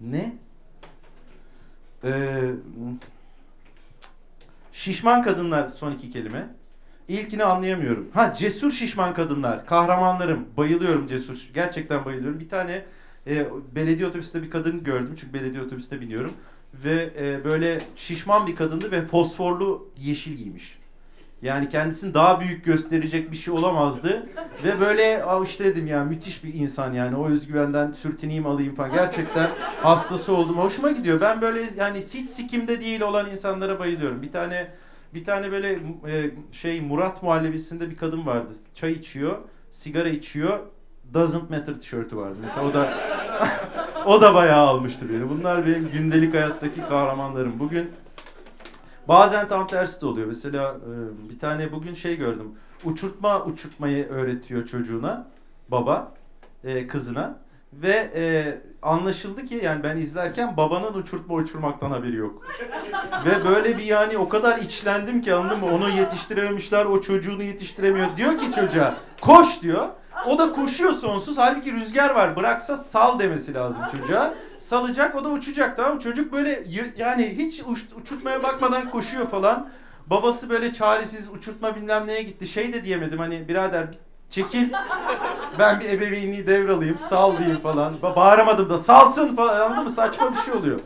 Ne? Ee, şişman kadınlar son iki kelime. İlkini anlayamıyorum. Ha cesur şişman kadınlar. Kahramanlarım. Bayılıyorum cesur. Gerçekten bayılıyorum. Bir tane e, belediye otobüsünde bir kadın gördüm. Çünkü belediye otobüsüne biniyorum. Ve e, böyle şişman bir kadındı ve fosforlu yeşil giymiş. Yani kendisini daha büyük gösterecek bir şey olamazdı. Ve böyle "Aa işte dedim ya müthiş bir insan yani o özgüvenden sürtüneyim alayım falan. Gerçekten hastası oldum. Hoşuma gidiyor. Ben böyle yani hiç sikimde değil olan insanlara bayılıyorum. Bir tane bir tane böyle e, şey Murat muhallebisinde bir kadın vardı. Çay içiyor, sigara içiyor. Doesn't matter tişörtü vardı. Mesela o da o da bayağı almıştı beni. Bunlar benim gündelik hayattaki kahramanlarım. Bugün bazen tam tersi de oluyor. Mesela e, bir tane bugün şey gördüm. Uçurtma uçurtmayı öğretiyor çocuğuna baba e, kızına ve e, anlaşıldı ki yani ben izlerken babanın uçurtma uçurmaktan haberi yok. Ve böyle bir yani o kadar içlendim ki anladın mı? Onu yetiştirememişler, o çocuğunu yetiştiremiyor. Diyor ki çocuğa koş diyor. O da koşuyor sonsuz. Halbuki rüzgar var. Bıraksa sal demesi lazım çocuğa. Salacak o da uçacak tamam mı? Çocuk böyle yani hiç uç- uçurtmaya bakmadan koşuyor falan. Babası böyle çaresiz uçurtma bilmem neye gitti. Şey de diyemedim hani birader bir çekil. Ben bir ebeveynliği devralayım, sal diyeyim falan. Ba- Bağıramadım da salsın falan anladın mı? Saçma bir şey oluyor.